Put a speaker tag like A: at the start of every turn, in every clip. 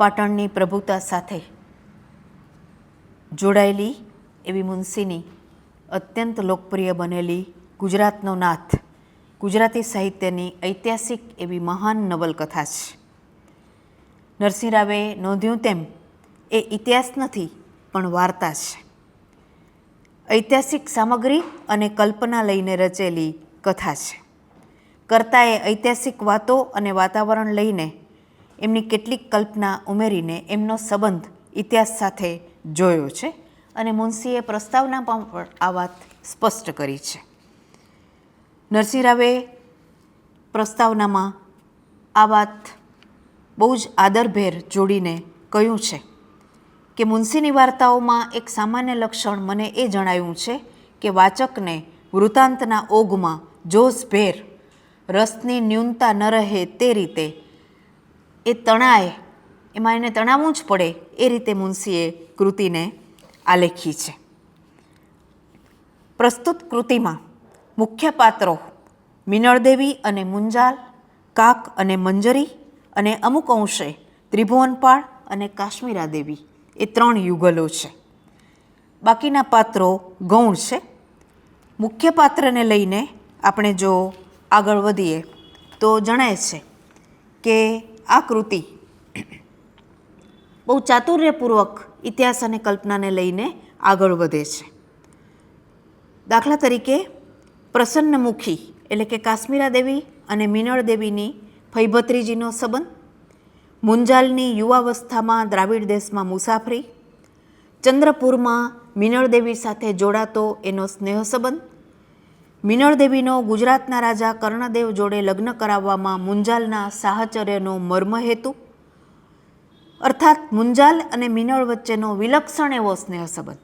A: પાટણની પ્રભુતા સાથે જોડાયેલી એવી મુનશીની અત્યંત લોકપ્રિય બનેલી ગુજરાતનો નાથ, ગુજરાતી સાહિત્યની ઐતિહાસિક એવી મહાન નવલકથા છે. નરસિંહ રાવે નોંધ્યું તેમ એ ઇતિહાસ નથી, પણ વાર્તા છે. ઐતિહાસિક સામગ્રી અને કલ્પના લઈને રચેલી કથા છે. કરતાએ ઐતિહાસિક વાતો અને વાતાવરણ લઈને એમની કેટલીક કલ્પના ઉમેરીને એમનો સંબંધ ઇતિહાસ સાથે જોયો છે અને મુનશીએ પ્રસ્તાવના પણ આ વાત સ્પષ્ટ કરી છે. નરસિંહ રાવે પ્રસ્તાવનામાં આ વાત બહુ જ આદરભેર જોડીને કહ્યું છે કે મુનશીની વાર્તાઓમાં એક સામાન્ય લક્ષણ મને એ જણાયું છે કે વાચકને વૃત્તાંતના ઓગમાં જોશભેર રસની ન્યૂનતા ન રહે તે રીતે એ તણાય, એમાં એને તણાવવું જ પડે. એ રીતે મુનશીએ કૃતિને આલેખી છે. પ્રસ્તુત કૃતિમાં મુખ્ય પાત્રો મિનળદેવી અને મુંજાલ, કાક અને મંજરી અને અમુક અંશે ત્રિભુવનપાળ અને કાશ્મીરા દેવી એ ત્રણ યુગલો છે. બાકીના પાત્રો ગૌણ છે. મુખ્ય પાત્રને લઈને આપણે જો આગળ વધીએ, તો જણાય છે કે આ કૃતિ બહુ ચાતુર્યપૂર્વક ઇતિહાસ અને કલ્પનાને લઈને આગળ વધે છે. દાખલા તરીકે, પ્રસન્નમુખી એટલે કે કાશ્મીરા દેવી અને મિનળ દેવીની ફૈભત્રીજીનો સંબંધ, મુંજાલની યુવાવસ્થામાં દ્રાવિડ દેશમાં મુસાફરી, ચંદ્રપુરમાં મિનળ દેવી સાથે જોડાતો એનો સ્નેહ સંબંધ મિનળ દેવીનો ગુજરાતના રાજા કર્ણદેવ જોડે લગ્ન કરાવવામાં મુંજાલના સાહચર્યનો મર્મ હેતુ? અર્થાત મુંજાલ અને મિનળ વચ્ચેનો વિલક્ષણ એવો સ્નેહ સંબંધ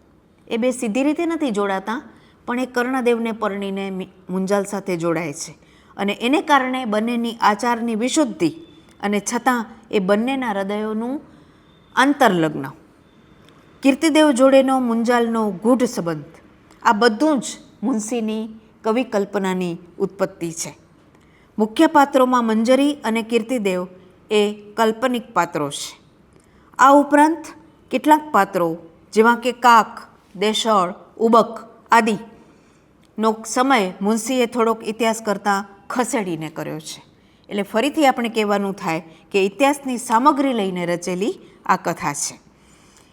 A: એ બે સીધી રીતે નથી જોડાતા, પણ એ કર્ણદેવને પરણીને મુંજાલ સાથે જોડાય છે. અને એને કારણે બંનેની આચારની વિશુદ્ધિ અને છતાં એ બંનેના હૃદયોનું આંતરલગ્ન. કીર્તિદેવ જોડેનો મુંજાલનો ગૂઢ સંબંધ. આ બધું જ મુનશીની કવિ કલ્પનાની ઉત્પત્તિ છે. મુખ્ય પાત્રોમાં મંજરી અને કીર્તિદેવ એ કાલ્પનિક પાત્રો છે. આ ઉપરાંત કેટલાક પાત્રો જેવા કે કાક, દેશળ, ઉબક આદિ નો સમય મુનશીએ થોડોક ઇતિહાસ કરતાં ખસેડીને કર્યો છે. એટલે ફરીથી આપણે કહેવાનું થાય કે ઇતિહાસની સામગ્રી લઈને રચેલી આ કથા છે.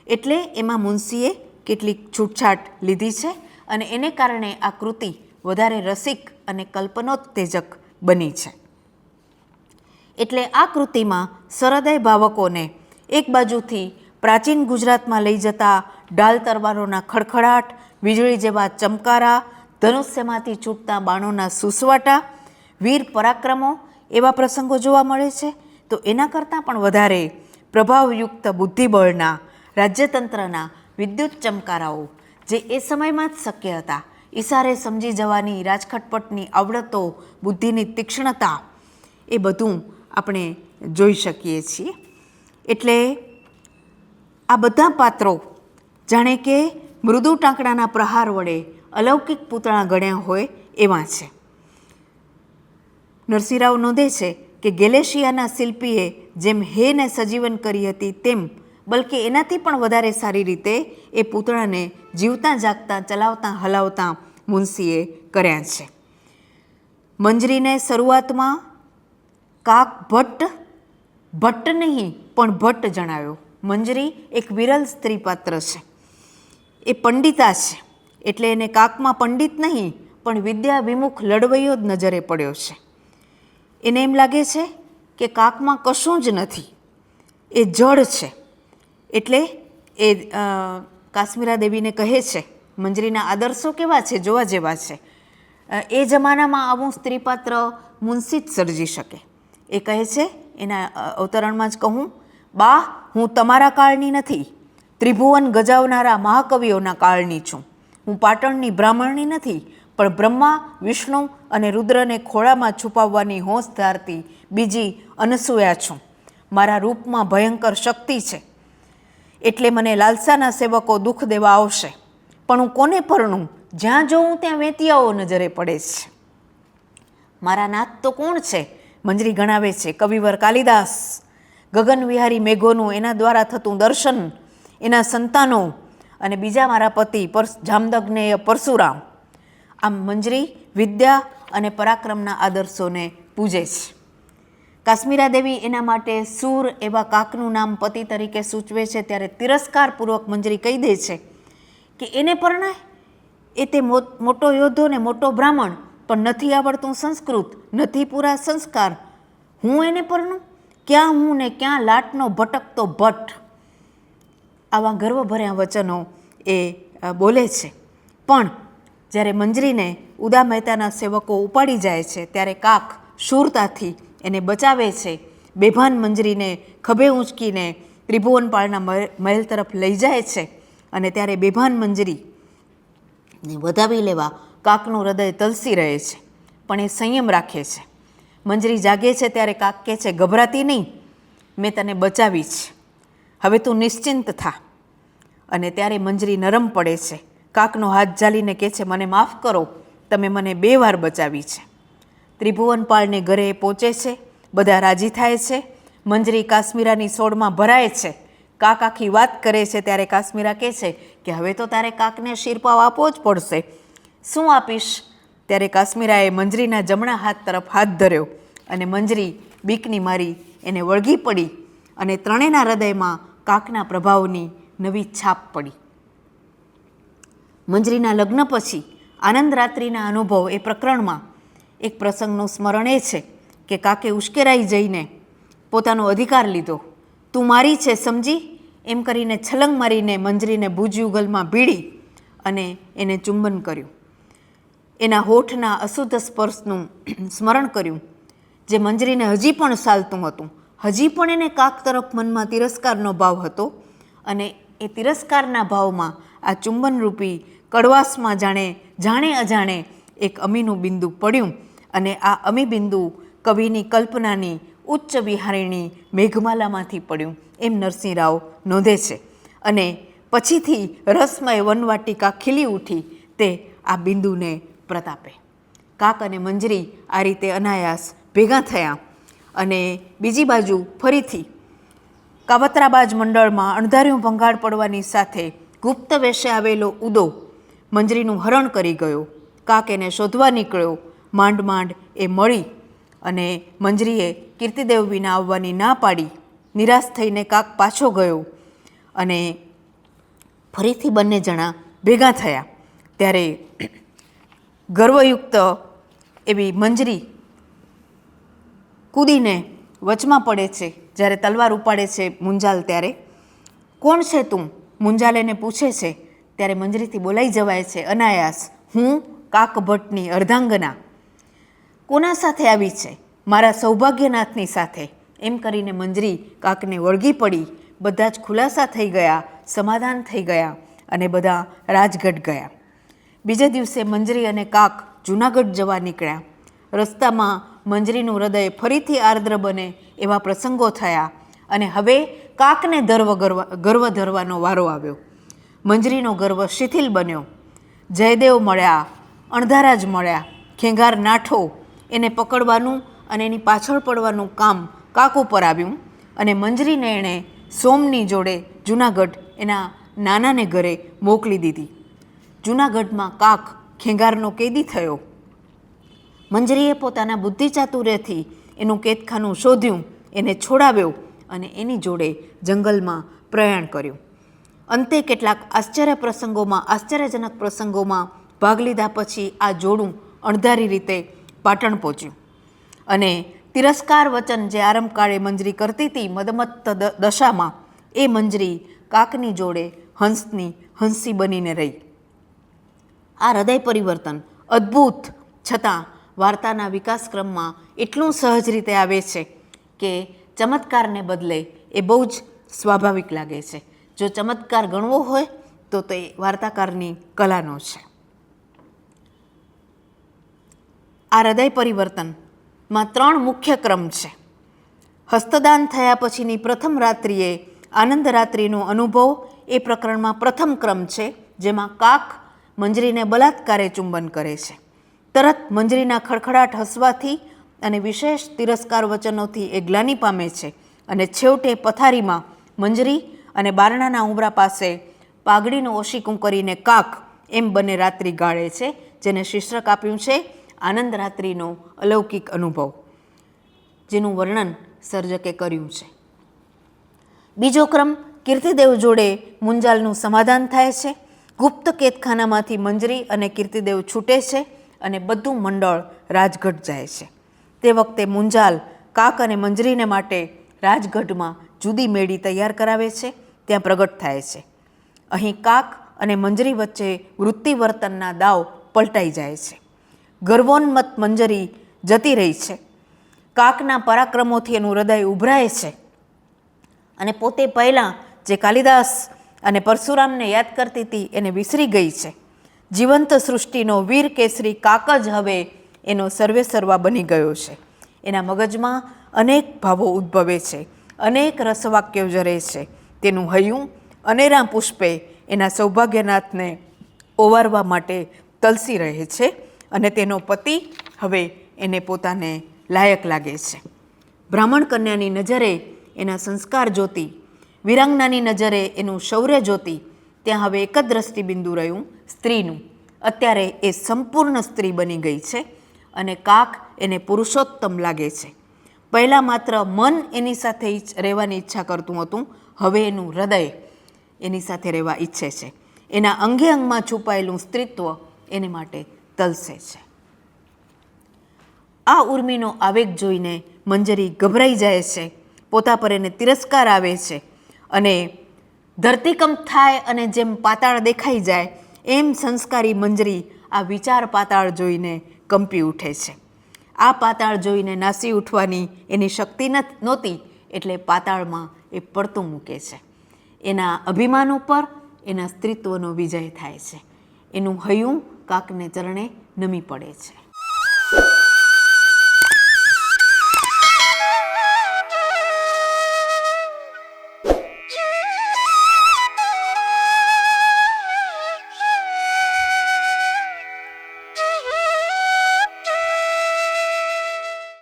A: એટલે એમાં મુનશીએ કેટલીક છૂટછાટ લીધી છે અને એને કારણે આ કૃતિ વધારે રસિક અને કલ્પનોત્તેજક બની છે. એટલે આ કૃતિમાં સરહૃદય ભાવકોને એક બાજુથી પ્રાચીન ગુજરાતમાં લઈ જતા ઢાલ તરવારોના ખડખડાટ, વીજળી જેવા ચમકારા, ધનુષ્યમાંથી છૂટતા બાણોના સુસવાટા, વીર પરાક્રમો એવા પ્રસંગો જોવા મળે છે. તો એના કરતાં પણ વધારે પ્રભાવયુક્ત બુદ્ધિબળના રાજ્યતંત્રના વિદ્યુત ચમકારાઓ જે એ સમયમાં જ શક્ય હતા ઈશારે સમજી જવાની રાજખટપટની આવડતો, બુદ્ધિની તીક્ષ્ણતા એ બધું આપણે જોઈ શકીએ છીએ. એટલે આ બધા પાત્રો જાણે કે મૃદુ ટાંકડાના પ્રહાર વડે અલૌકિક પૂતળા ગણ્યા હોય એવા છે. નરસિંહરાવ નોંધે છે કે ગેલેશિયાના શિલ્પીએ જેમ હેને સજીવન કરી હતી તેમ, બલકે એનાથી પણ વધારે સારી રીતે એ પૂતળાને જીવતા, જાગતા, ચલાવતા, હલાવતા મુનશીએ કર્યા છે. મંજરીને શરૂઆતમાં કાક ભટ્ટ ભટ્ટ નહીં, પણ ભટ્ટ જણાવ્યો મંજરી એક વિરલ સ્ત્રી પાત્ર છે. એ પંડિતા છે. એટલે એને કાકમાં પંડિત નહીં, પણ વિદ્યા વિમુખ લડવૈયો જ નજરે પડ્યો છે. એને એમ લાગે છે કે કાકમાં કશું જ નથી. એ જડ છે. એટલે એ કાશ્મીરા દેવીને કહે છે, મંજરીના આદર્શો કેવા છે, જોવા જેવા છે. એ જમાનામાં આવું સ્ત્રીપાત્ર મુનશી જ સર્જી શકે. એ કહે છે, એના અવતરણમાં જ કહું, બા, હું તમારા કાળની નથી. ત્રિભુવન ગજાવનારા મહાકવિઓના કાળની છું. હું પાટણની બ્રાહ્મણની નથી, પણ બ્રહ્મા, વિષ્ણુ અને રુદ્રને ખોળામાં છુપાવવાની હોંશ ધારતી બીજી અનસૂયા છું. મારા રૂપમાં ભયંકર શક્તિ છે. એટલે મને લાલસાના સેવકો દુઃખ દેવા આવશે. પણ હું કોને પરણું? જ્યાં જોઉં ત્યાં વેતિયાઓ નજરે પડે છે. મારા નાથ તો કોણ છે? મંજરી ગણાવે છે. કવિવર કાલિદાસ. ગગનવિહારી મેઘોનું એના દ્વારા થતું દર્શન, એના સંતાનો અને બીજા મારા પતિ પર જામદગ્નેય પરશુરામ. આમ મંજરી, વિદ્યા અને પરાક્રમના આદર્શોને પૂજે છે. કાશ્મીરા દેવી એના માટે સૂર એવા કાકનું નામ પતિ તરીકે સૂચવે છે, ત્યારે તિરસ્કારપૂર્વક મંજરી કહી દે છે કે એને પરણાય. એ તે મોટો યોદ્ધો ને મોટો બ્રાહ્મણ, પણ નથી આવડતું સંસ્કૃત, નથી પૂરા સંસ્કાર. હું એને પરણું? ક્યાં હું ને ક્યાં લાટનો ભટકતો ભટ્ટ? આવા ગર્વભર્યા વચનો એ બોલે છે. પણ જ્યારે મંજરીને ઉદા મહેતાના સેવકો ઉપાડી જાય છે, ત્યારે કાક શૂરતાથી એને બચાવે છે. બેભાન મંજરીને, ખભે ઊંચકીને ત્રિભુવનપાળના મહે- મહેલ તરફ લઈ જાય છે અને ત્યારે બેભાન મંજરી ને વધાવી લેવા કાકનું હૃદય તલસી રહે છે, પણ એ સંયમ રાખે છે. મંજરી જાગે છે ત્યારે કાક કહે છે, ગભરાતી નહીં, મેં તને બચાવી છે. હવે તું નિશ્ચિંત થા. અને ત્યારે મંજરી નરમ પડે છે. કાકનો હાથ ઝાલીને કહે છે, મને માફ કરો, તમે મને બે વાર બચાવી છે. ત્રિભુવનપાળને ઘરે પહોંચે છે. બધા રાજી થાય છે. મંજરી કાશ્મીરાની સોડમાં ભરાય છે. કાક આખી વાત કરે છે ત્યારે કાશ્મીરા કહે છે કે હવે તો તારે કાકને શીરપાવ આપવો જ પડશે. શું આપીશ? ત્યારે કાશ્મીરાએ મંજરીના જમણા હાથ તરફ હાથ ધર્યો અને મંજરી બીકની મારી એને વળગી પડી અને ત્રણેયના હૃદયમાં કાકના પ્રભાવની નવી છાપ પડી. મંજરીના લગ્ન પછી આનંદ રાત્રિના અનુભવ એ પ્રકરણમાં એક પ્રસંગનું સ્મરણ એ છે કે કાકે ઉશ્કેરાઈ જઈને પોતાનો અધિકાર લીધો. તું મારી છે સમજી? એમ કરીને છલંગ મારીને મંજરીને ભુજયુગલમાં ભીડી અને એને ચુંબન કર્યું. એના હોઠના અશુદ્ધ સ્પર્શનું સ્મરણ કર્યું, જે મંજરીને હજી પણ ચાલતું હતું. હજી પણ એને કાક તરફ મનમાં તિરસ્કારનો ભાવ હતો અને એ તિરસ્કારના ભાવમાં આ ચુંબનરૂપી કડવાશમાં જાણે જાણે અજાણે એક અમીનું બિંદુ પડ્યું. અને આ અમી બિંદુ કવિની કલ્પનાની ઉચ્ચ વિહારિણી મેઘમાલામાંથી પડ્યું. એમ નરસિંહ રાવ નોંધે છે. અને પછીથી રસમય વનવાટિકા ખીલી ઉઠી તે આ બિંદુને પ્રતાપે. કાક અને મંજરી આ રીતે અનાયાસ ભેગા થયા અને બીજી બાજુ ફરીથી કાવતરાબાજ મંડળમાં અણધાર્યું ભંગાળ પડવાની સાથે ગુપ્ત વેશે આવેલો ઉદો મંજરીનું હરણ કરી ગયો. કાક એને શોધવા નીકળ્યો. માંડ માંડ એ મળી અને મંજરીએ કીર્તિદેવ વિના આવવાની ના પાડી, નિરાશ થઈને કાક પાછો ગયો અને ફરીથી બંને જણા ભેગા થયા. ત્યારે ગર્વયુક્ત એવી મંજરી કૂદીને વચમાં પડે છે, જ્યારે તલવાર ઉપાડે છે મુંજાલ ત્યારે. કોણ છે તું? મુંજાલ એને પૂછે છે, ત્યારે મંજરીથી બોલાઈ જવાય છે, અનાયાસ, હું કાક ભટ્ટની અર્ધાંગના. કોના સાથે આવી છે? મારા સૌભાગ્યનાથની સાથે. એમ કરીને મંજરી કાકને વળગી પડી. બધા જ ખુલાસા થઈ ગયા, સમાધાન થઈ ગયા અને બધા રાજગઢ ગયા. બીજા દિવસે મંજરી અને કાક જૂનાગઢ જવા નીકળ્યા. રસ્તામાં મંજરીનું હૃદય ફરીથી આર્દ્ર બને એવા પ્રસંગો થયા અને હવે કાકને ધર્વ ગર્વ ગર્વ ધરવાનો વારો આવ્યો. મંજરીનો ગર્વ શિથિલ બન્યો. જયદેવ મળ્યા, અણધારા જ મળ્યા. ખેંગાર નાઠો એને પકડવાનું અને એની પાછળ પડવાનું કામ કાક ઉપર આવ્યું અને મંજરીને એણે સોમની જોડે જૂનાગઢ એના નાનાને ઘરે મોકલી દીધી. જૂનાગઢમાં કાક ખેંગારનો કેદી થયો. મંજરીએ પોતાના બુદ્ધિ ચાતુર્યથી એનું કેદખાનું શોધ્યું, એને છોડાવ્યો અને એની જોડે જંગલમાં પ્રયાણ કર્યું. અંતે કેટલાક આશ્ચર્ય પ્રસંગોમાં, આશ્ચર્યજનક પ્રસંગોમાં ભાગ લીધા પછી આ જોડું અણધારી રીતે પાટણ પહોંચ્યું. અને તિરસ્કાર વચન જે આરંભકાળે મંજરી કરતી હતી મદમત્ત દશામાં, એ મંજરી કાકની જોડે હંસની હંસી બનીને રહી. આ હૃદય પરિવર્તન અદ્ભુત, છતાં વાર્તાના વિકાસક્રમમાં એટલું સહજ રીતે આવે છે કે ચમત્કારને બદલે એ બહુ જ સ્વાભાવિક લાગે છે. જો ચમત્કાર ગણવો હોય તો તે વાર્તાકારની કલાનો છે. આ હૃદય પરિવર્તનમાં ત્રણ મુખ્ય ક્રમ છે. હસ્તદાન થયા પછીની પ્રથમ રાત્રિએ આનંદ રાત્રિનો અનુભવ એ પ્રકરણમાં પ્રથમ ક્રમ છે, જેમાં કાક મંજરીને બલાત્કારે ચુંબન કરે છે. તરત મંજરીના ખડખડાટ હસવાથી અને વિશેષ તિરસ્કાર વચનોથી એ ગ્લાની પામે છે અને છેવટે પથારીમાં મંજરી અને બારણાના ઉંબરા પાસે પાઘડીનું ઓશીકું કરીને કાક એમ બંને રાત્રિ ગાળે છે, જેને શીર્ષક આપ્યું છે આનંદ રાત્રિનો અલૌકિક અનુભવ, જેનું વર્ણન સર્જકે કર્યું છે. બીજો ક્રમ કીર્તિદેવ જોડે મુંજાલનું સમાધાન થાય છે. ગુપ્ત કેતખાનામાંથી મંજરી અને કીર્તિદેવ છૂટે છે અને બધું મંડળ રાજગઢ જાય છે. તે વખતે મુંજાલ કાક અને મંજરીને માટે રાજગઢમાં જુદી મેળી તૈયાર કરાવે છે, ત્યાં પ્રગટ થાય છે. અહીં કાક અને મંજરી વચ્ચે વૃત્તિવર્તનના દાવ પલટાઈ જાય છે. ગર્વોન્મત મંજરી જતી રહી છે. કાકના પરાક્રમોથી એનું હૃદય ઉભરાય છે. અને પોતે પહેલાં જે કાલિદાસ અને પરશુરામને યાદ કરતી હતી, એને વિસરી ગઈ છે. જીવંત સૃષ્ટિનો વીર કેસરી કાક જ હવે એનો સર્વે સર્વા બની ગયો છે. એના મગજમાં અનેક ભાવો ઉદ્ભવે છે. અનેક રસવાક્યો જરે છે. તેનું હૈયું અનેરા પુષ્પે એના સૌભાગ્યનાથને ઓવારવા માટે તલસી રહે છે. અને તેનો પતિ હવે એને પોતાને લાયક લાગે છે. બ્રાહ્મણ કન્યાની નજરે એના સંસ્કાર જોતી વિરાંગનાની નજરે એનું શૌર્ય જોતી ત્યાં હવે એક જ દ્રષ્ટિબિંદુ રહ્યું, સ્ત્રીનું. અત્યારે એ સંપૂર્ણ સ્ત્રી બની ગઈ છે અને કાક એને પુરુષોત્તમ લાગે છે. પહેલાં માત્ર મન એની સાથે રહેવાની ઈચ્છા કરતું હતું, હવે એનું હૃદય એની સાથે રહેવા ઈચ્છે છે. એના અંગે અંગમાં છુપાયેલું સ્ત્રીત્વ એને માટે તલસે છે. આ ઉર્મિનો આવેગ જોઈને મંજરી ગભરાઈ જાય છે, પોતા પર એને તિરસ્કાર આવે છે અને ધરતીકંપ થાય અને જેમ પાતાળ દેખાઈ જાય, એમ સંસ્કારી મંજરી આ વિચાર પાતાળ જોઈને કંપી ઉઠે છે. આ પાતાળ જોઈને નાસી ઉઠવાની એની શક્તિ નહોતી એટલે પાતાળમાં એ પડતું મૂકે છે. એના અભિમાન ઉપર એના સ્ત્રીત્વનો વિજય થાય છે. એનું હૈયું કાકને ચરણે નમી પડે છે.